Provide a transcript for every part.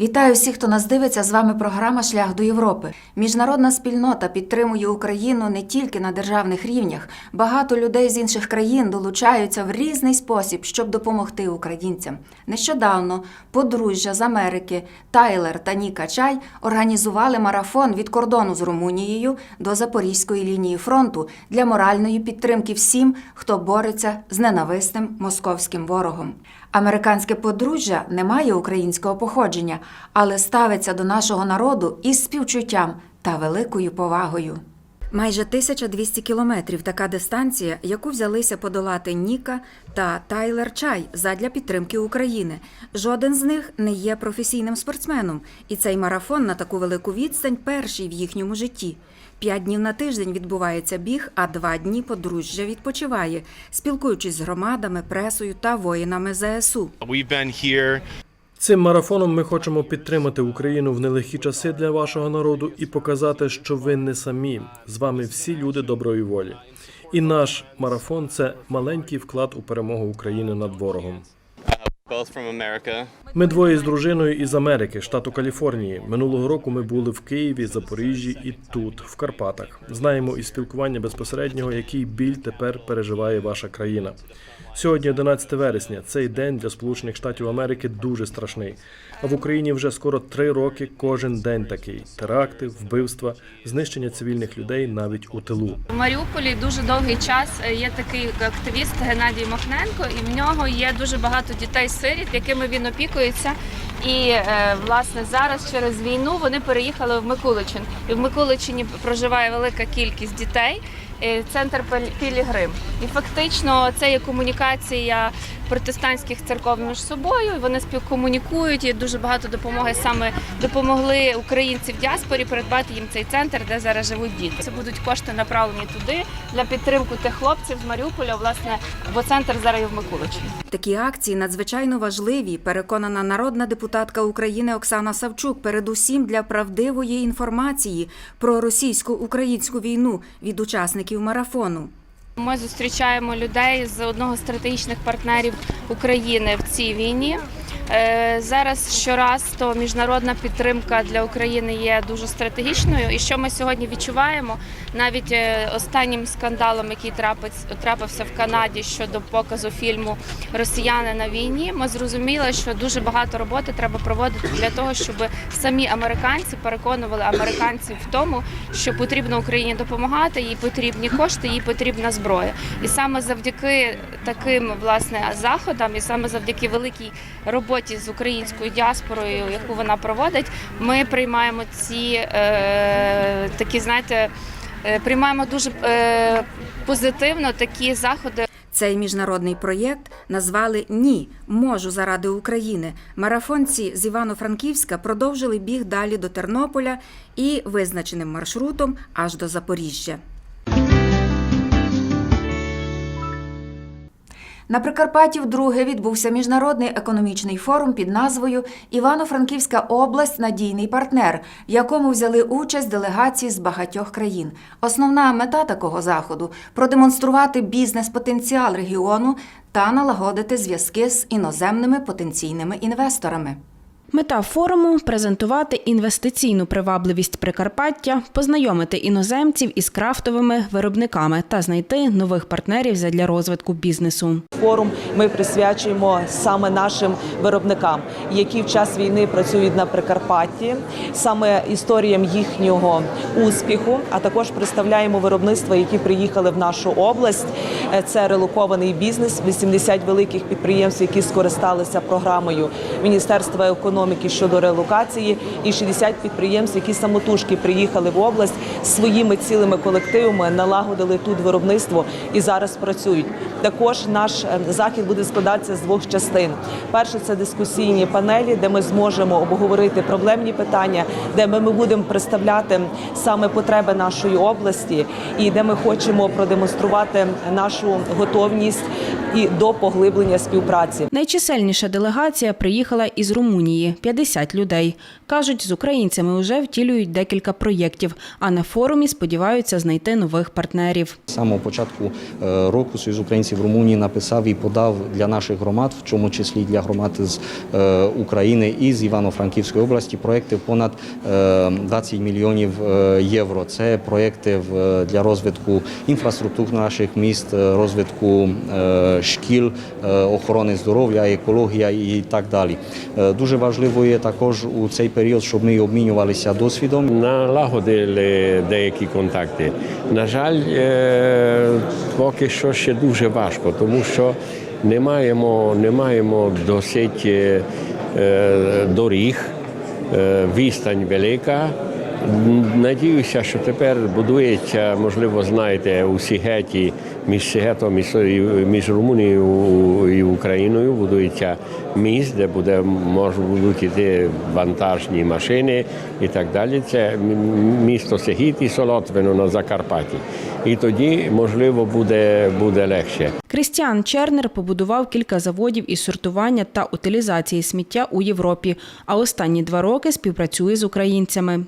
Вітаю всіх, хто нас дивиться. З вами програма Шлях до Європи. Міжнародна спільнота підтримує Україну не тільки на державних рівнях. Багато людей з інших країн долучаються в різний спосіб, щоб допомогти українцям. Нещодавно подружжя з Америки Тайлер та Ніка Чай організували марафон від кордону з Румунією до Запорізької лінії фронту для моральної підтримки всім, хто бореться з ненависним московським ворогом. Американське подружжя не має українського походження, але ставиться до нашого народу із співчуттям та великою повагою. Майже 1200 кілометрів така дистанція, яку взялися подолати Ніка та Тайлер Чай задля підтримки України. Жоден з них не є професійним спортсменом, і цей марафон на таку велику відстань перший в їхньому житті. П'ять днів на тиждень відбувається біг, а два дні подружжя відпочиває, спілкуючись з громадами, пресою та воїнами ЗСУ. Цим марафоном ми хочемо підтримати Україну в нелегкі часи для вашого народу і показати, що ви не самі. З вами всі люди доброї волі. І наш марафон це маленький вклад у перемогу України над ворогом. Ми двоє з дружиною із Америки, штату Каліфорнії. Минулого року ми були в Києві, Запоріжжі і тут, в Карпатах. Знаємо із спілкування безпосереднього, який біль тепер переживає ваша країна. Сьогодні 11 вересня. Цей день для Сполучених Штатів Америки дуже страшний. А в Україні вже скоро три роки кожен день такий: теракти, вбивства, знищення цивільних людей навіть у тилу. У Маріуполі дуже довгий час є такий активіст Геннадій Махненко, і в нього є дуже багато дітей-сиріт, якими він опікується. І е, власне зараз через війну вони переїхали в Микуличин. І в Микуличині проживає велика кількість дітей. Центр Пілігрим. І фактично це є комунікація протестантських церков між собою. Вони співкомунікують. І дуже багато допомоги саме допомогли українці в діаспорі придбати їм цей центр, де зараз живуть діти. Це будуть кошти направлені туди для підтримки тих хлопців з Маріуполя. Власне, бо центр зараз є в Микуличині. Такі акції надзвичайно важливі, переконана народна депутатка України Оксана Савчук, передусім для правдивої інформації про російсько-українську війну від учасників марафону. Ми зустрічаємо людей з одного з стратегічних партнерів України в цій війні. Е, Зараз щораз то міжнародна підтримка для України є дуже стратегічною. І що ми сьогодні відчуваємо, навіть е, останнім скандалом, який трапився в Канаді щодо показу фільму Росіяни на війні, ми зрозуміли, що дуже багато роботи треба проводити для того, щоб самі американці переконували американців в тому, що потрібно Україні допомагати, їй потрібні кошти, їй потрібна зброя. І саме завдяки таким власне заходам, і саме завдяки великій роботі з українською діаспорою, яку вона проводить, ми приймаємо ці е, такі, знаєте, е, приймаємо дуже е, позитивно такі заходи. Цей міжнародний проєкт назвали Ні, можу заради України. Марафонці з Івано-Франківська продовжили біг далі до Тернополя і визначеним маршрутом аж до Запоріжжя. На Прикарпатті вдруге відбувся міжнародний економічний форум під назвою Івано-Франківська область надійний партнер, в якому взяли участь делегації з багатьох країн. Основна мета такого заходу продемонструвати бізнес-потенціал регіону та налагодити зв'язки з іноземними потенційними інвесторами. Мета форуму презентувати інвестиційну привабливість Прикарпаття, познайомити іноземців із крафтовими виробниками та знайти нових партнерів задля розвитку бізнесу. Форум ми присвячуємо саме нашим виробникам, які в час війни працюють на Прикарпатті, саме історіям їхнього успіху. А також представляємо виробництва, які приїхали в нашу область. Е, Це релокований бізнес, 80 великих підприємств, які скористалися програмою Міністерства економіки щодо релокації, і 60 підприємств, які самотужки приїхали в область своїми цілими колективами, налагодили тут виробництво і зараз працюють. Також наш е, захід буде складатися з двох частин. Перше це дискусійні панелі, де ми зможемо обговорити проблемні питання, де ми будемо представляти саме потреби нашої області, і де ми хочемо продемонструвати нашу готовність і до поглиблення співпраці. Найчисельніша делегація приїхала із Румунії. Нині 50 людей. Кажуть, з українцями вже втілюють декілька проєктів, а на форумі сподіваються знайти нових партнерів. З самого початку е, року Союз українців Румунії написав і подав для наших громад, в чому числі для громад з е, України і з Івано-Франківської області, проекти в понад е, 20 мільйонів е, євро. Це проекти в- для розвитку інфраструктур наших міст, розвитку шкіл, охорони здоров'я, екологія і так далі. Дуже важливо є також у цей період, щоб ми обмінювалися досвідом. налагодили деякі контакти. На жаль, е, поки що ще дуже важко, тому що не маємо, не маємо досить е, е, доріг, відстань велика. Надіюся, що тепер будується, можливо, знаєте, у Сігеті між Сігетом і між Румунією і Україною будується міст, де буде можуть будуть йти вантажні машини і так далі. Це місто Сегіт і Солотвино на Закарпатті. І тоді, можливо, буде, буде легше. Крістіан Чернер побудував кілька заводів із сортування та утилізації сміття у Європі, а останні два роки співпрацює з українцями.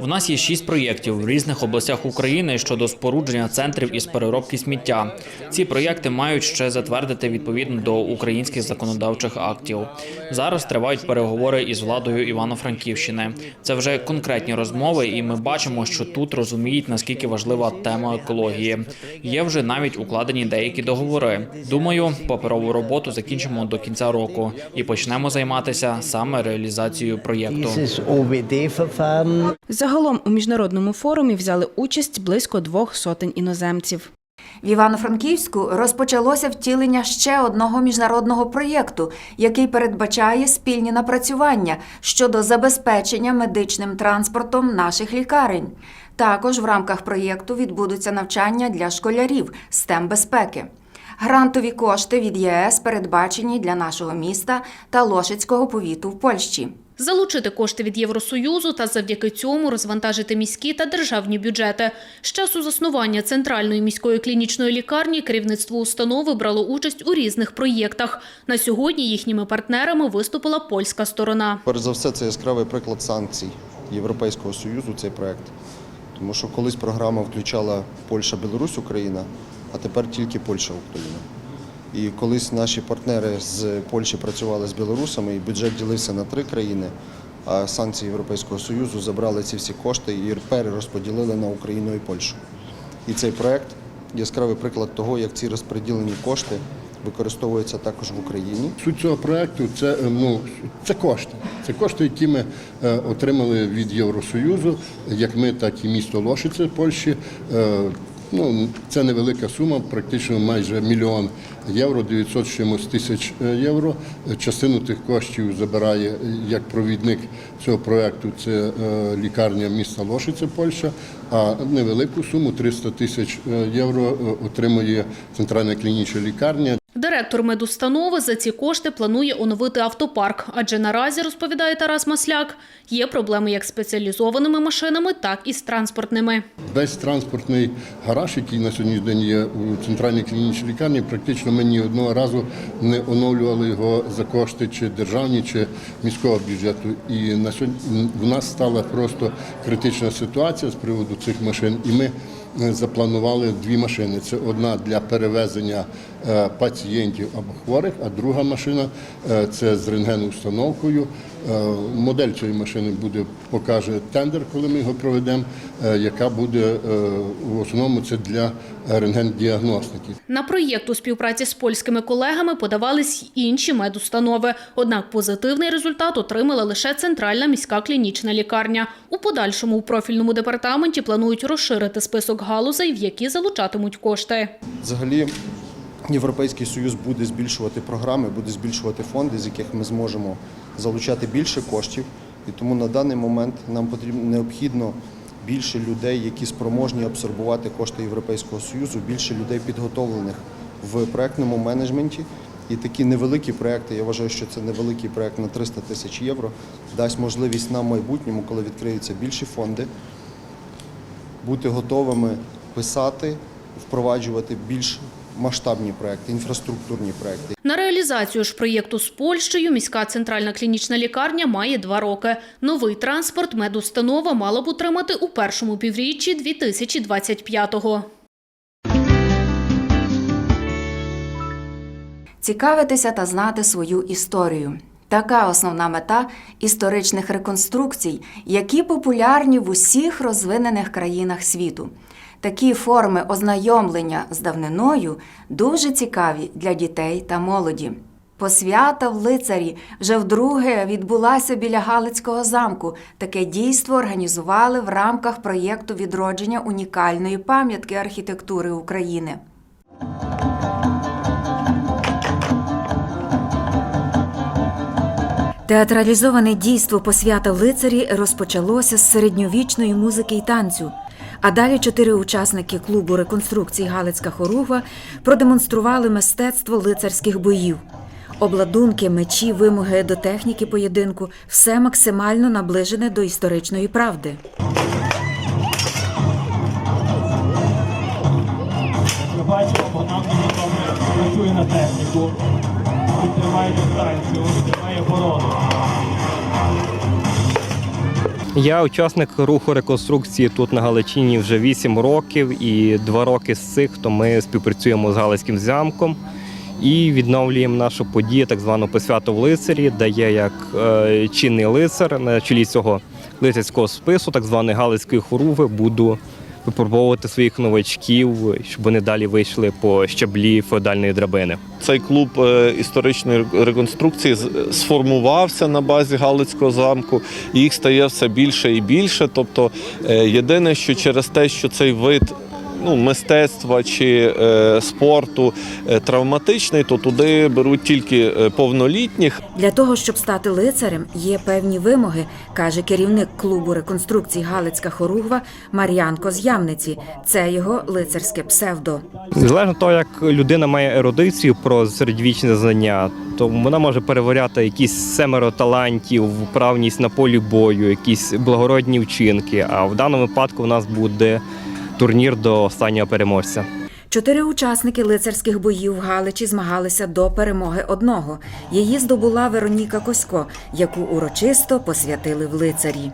У нас є шість проєктів в різних областях України щодо спорудження центрів із переробки сміття. Ці проєкти мають ще затвердити відповідно до українських законодавчих актів. Зараз тривають переговори із владою Івано-Франківщини. Це вже конкретні розмови, і ми бачимо, що тут розуміють наскільки важлива тема екології. Є вже навіть укладені деякі договори. Думаю, паперову роботу закінчимо до кінця року і почнемо займатися саме реалізацією проєкту. Загалом у міжнародному форумі взяли участь близько двох сотень іноземців. В Івано-Франківську розпочалося втілення ще одного міжнародного проєкту, який передбачає спільні напрацювання щодо забезпечення медичним транспортом наших лікарень. Також в рамках проєкту відбудуться навчання для школярів STEM безпеки. Грантові кошти від ЄС передбачені для нашого міста та Лошицького повіту в Польщі. Залучити кошти від Євросоюзу та завдяки цьому розвантажити міські та державні бюджети. З часу заснування центральної міської клінічної лікарні керівництво установи брало участь у різних проєктах. На сьогодні їхніми партнерами виступила польська сторона. Перш за все, це яскравий приклад санкцій Європейського Союзу, цей проект. Тому що колись програма включала Польща, Білорусь, Україна, а тепер тільки Польща, Україна. І колись наші партнери з Польщі працювали з білорусами, і бюджет ділився на три країни, а санкції Європейського Союзу забрали ці всі кошти і перерозподілили на Україну і Польщу. І цей проект яскравий приклад того, як ці розподілені кошти використовуються також в Україні. Суть цього проекту це, е, ну, це кошти. Це кошти, які ми е, отримали від Євросоюзу, як ми, так і місто Лошице Польщі. Е, Ну, це невелика сума, практично майже мільйон євро, 900 чимось тисяч е, євро. Частину тих коштів забирає як провідник цього проекту. Це лікарня міста Лошице, Польща. А невелику суму 300 тисяч євро отримує центральна клінічна лікарня. Директор медустанови за ці кошти планує оновити автопарк, адже наразі, розповідає Тарас Масляк, є проблеми як з спеціалізованими машинами, так і з транспортними. Весь транспортний гараж, який на сьогоднішній день є у центральній клінічній лікарні, практично ми ні одного разу не оновлювали його за кошти чи державні, чи міського бюджету. І на сьогодні в нас стала просто критична ситуація з приводу цих машин. І ми запланували дві машини. Це одна для перевезення е, пацієнтів або хворих, а друга машина е, це з рентгеноустановкою. Е, Модель цієї машини буде покаже тендер, коли ми його проведемо, е, яка буде е, в основному це для рентгендіагностики. На проєкт у співпраці з польськими колегами подавались й інші медустанови. Однак позитивний результат отримала лише центральна міська клінічна лікарня. У подальшому у профільному департаменті планують розширити список галузей, в які залучатимуть кошти. Взагалі, Європейський Союз буде збільшувати програми, буде збільшувати фонди, з яких ми зможемо залучати більше коштів. І тому на даний момент нам потрібно необхідно більше людей, які спроможні абсорбувати кошти Європейського Союзу, більше людей підготовлених в проектному менеджменті. І такі невеликі проекти, я вважаю, що це невеликий проект на 300 тисяч євро, дасть можливість нам в майбутньому, коли відкриються більші фонди, бути готовими писати, впроваджувати більш масштабні проекти, інфраструктурні проекти. На реалізацію ж проєкту з Польщею міська центральна клінічна лікарня має два роки. Новий транспорт медустанова мала б утримати у першому півріччі 2025-го. Цікавитися та знати свою історію. Така основна мета історичних реконструкцій, які популярні в усіх розвинених країнах світу. Такі форми ознайомлення з давниною дуже цікаві для дітей та молоді. Посвята в лицарі вже вдруге відбулася біля Галицького замку. Таке дійство організували в рамках проєкту відродження унікальної пам'ятки архітектури України. Театралізоване дійство посвята в лицарі розпочалося з середньовічної музики й танцю. А далі чотири учасники клубу реконструкції Галицька хоругва продемонстрували мистецтво лицарських боїв. Обладунки, мечі, вимоги до техніки поєдинку все максимально наближене до історичної правди. Ми бачимо, дуже працює на техніку, підтримає дистанцію, підтримає оборону. Я учасник руху реконструкції тут на Галичині вже 8 років, і 2 роки з цих то ми співпрацюємо з Галицьким замком і відновлюємо нашу подію, так звану посвяту в лицарі, де я як е, чинний лицар. На чолі цього лицарського спису, так званої Галицької хоруви, буду випробовувати своїх новачків, щоб вони далі вийшли по щаблі феодальної драбини. Цей клуб е, історичної реконструкції сформувався на базі Галицького замку. Їх стає все більше і більше. Тобто, е, єдине, що через те, що цей вид. Ну, мистецтва чи е, спорту е, травматичний, то туди беруть тільки е, повнолітніх. Для того, щоб стати лицарем, є певні вимоги, каже керівник клубу реконструкцій Галицька хоругва Мар'янко з Ямниці. Це його лицарське псевдо. Залежно того, як людина має ерудицію про середньовічне знання, то вона може переваряти якісь семеро талантів, вправність на полі бою, якісь благородні вчинки. А в даному випадку у нас буде турнір до останнього переможця. Чотири учасники лицарських боїв в Галичі змагалися до перемоги одного. Її здобула Вероніка Косько, яку урочисто посвятили в лицарі.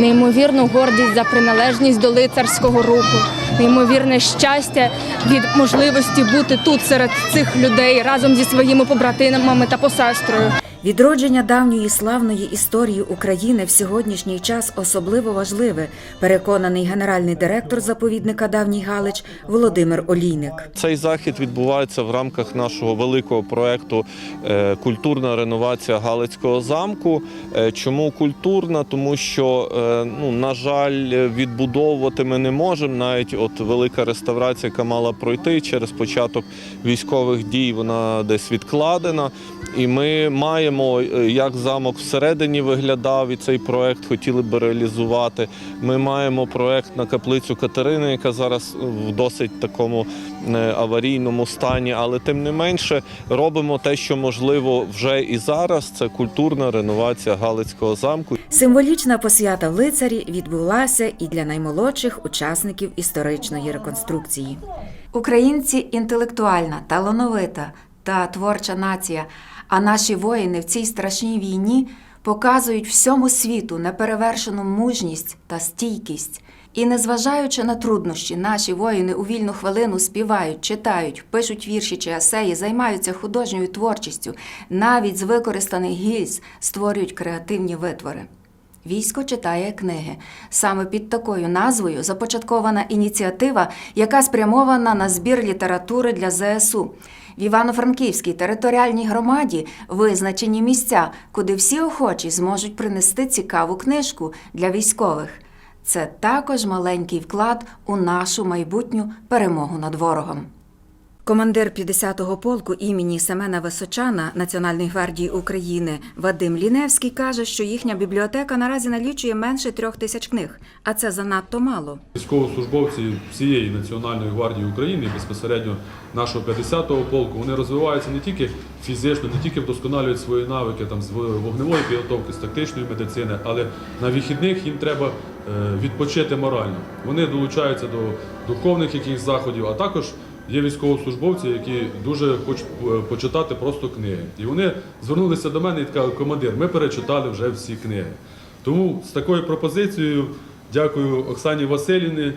неймовірну гордість за приналежність до лицарського руху, неймовірне щастя від можливості бути тут серед цих людей разом зі своїми побратимами та посестрою. Відродження давньої славної історії України в сьогоднішній час особливо важливе, переконаний генеральний директор заповідника Давній Галич Володимир Олійник. Цей захід відбувається в рамках нашого великого проекту е, Культурна реновація Галицького замку. Е, Чому культурна? Тому що, е, ну, на жаль, відбудовувати ми не можемо. Навіть от велика реставрація, яка мала пройти через початок військових дій, вона десь відкладена. І ми маємо, е, як замок всередині виглядав, і цей проект хотіли би реалізувати. Ми маємо проект на каплицю Катерини, яка зараз в досить такому аварійному стані, але тим не менше робимо те, що можливо вже і зараз. Це культурна реновація Галицького замку. Символічна посвята в лицарі відбулася і для наймолодших учасників історичної реконструкції. Українці інтелектуальна, талановита та творча нація. А наші воїни в цій страшній війні показують всьому світу неперевершену мужність та стійкість. І незважаючи на труднощі, наші воїни у вільну хвилину співають, читають, пишуть вірші чи есеї, займаються художньою творчістю, навіть з використаних гільз створюють креативні витвори. Військо читає книги. Саме під такою назвою започаткована ініціатива, яка спрямована на збір літератури для ЗСУ. В Івано-Франківській територіальній громаді визначені місця, куди всі охочі зможуть принести цікаву книжку для військових. Це також маленький вклад у нашу майбутню перемогу над ворогом. Командир 50-го полку імені Семена Височана Національної гвардії України Вадим Ліневський каже, що їхня бібліотека наразі налічує менше трьох тисяч книг, а це занадто мало. Військовослужбовці всієї Національної гвардії України, безпосередньо нашого 50-го полку, вони розвиваються не тільки фізично, не тільки вдосконалюють свої навики там, з вогневої підготовки, з тактичної медицини, але на вихідних їм треба е, відпочити морально. Вони долучаються до духовних якихось заходів, а також є військовослужбовці, які дуже хочуть е, почитати просто книги. І вони звернулися до мене і сказали, командир, ми перечитали вже всі книги. Тому з такою пропозицією дякую Оксані Василівні.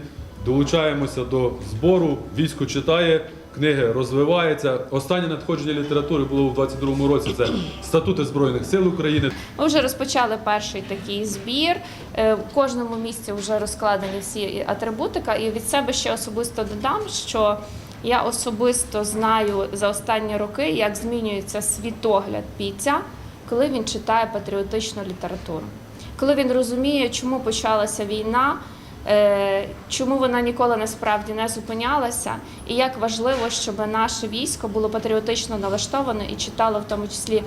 Долучаємося до збору. Військо читає, книги розвиваються. Останнє надходження літератури було у 22-му році. Це статути Збройних сил України. Ми вже розпочали перший такий збір. Е, В кожному місці вже розкладені всі атрибутика. І від себе ще особисто додам, що я особисто знаю за останні роки, як змінюється світогляд бійця, коли він читає патріотичну літературу, коли він розуміє, чому почалася війна. е, Чому вона ніколи насправді не зупинялася, і як важливо, щоб наше військо було патріотично налаштоване і читало в тому числі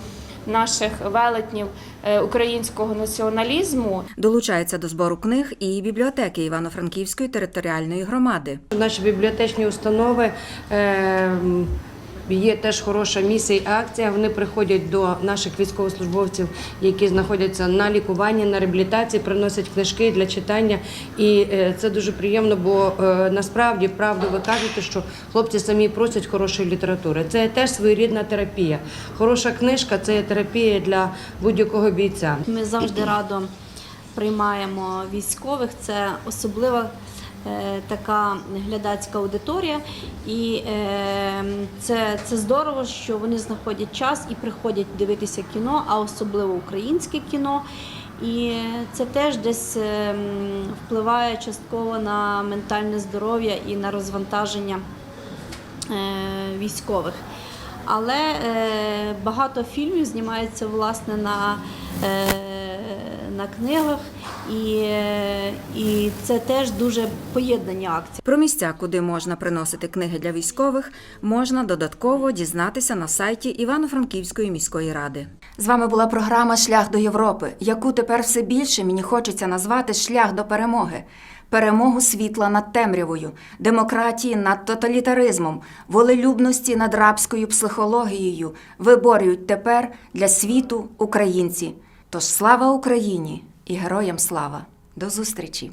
наших велетнів е, українського націоналізму. Долучається до збору книг і бібліотеки Івано-Франківської територіальної громади. Наші бібліотечні установи е, є теж хороша місія і акція. Вони приходять до наших військовослужбовців, які знаходяться на лікуванні, на реабілітації, приносять книжки для читання. І е, це дуже приємно, бо е, насправді правду ви кажете, що хлопці самі просять хорошої літератури. Це теж своєрідна терапія. Хороша книжка це є терапія для будь-якого бійця. Ми завжди радо приймаємо військових. Це особлива така глядацька аудиторія, і е, це, це здорово, що вони знаходять час і приходять дивитися кіно, а особливо українське кіно. І це теж десь е, впливає частково на ментальне здоров'я і на розвантаження е, військових. Але е, багато фільмів знімається власне на, е, на книгах, і, і це теж дуже поєднані акції. Про місця, куди можна приносити книги для військових, можна додатково дізнатися на сайті Івано-Франківської міської ради. З вами була програма Шлях до Європи, яку тепер все більше мені хочеться назвати шлях до перемоги. Перемогу світла над темрявою, демократії над тоталітаризмом, волелюбності над рабською психологією виборюють тепер для світу українці. Тож слава Україні і героям слава! До зустрічі!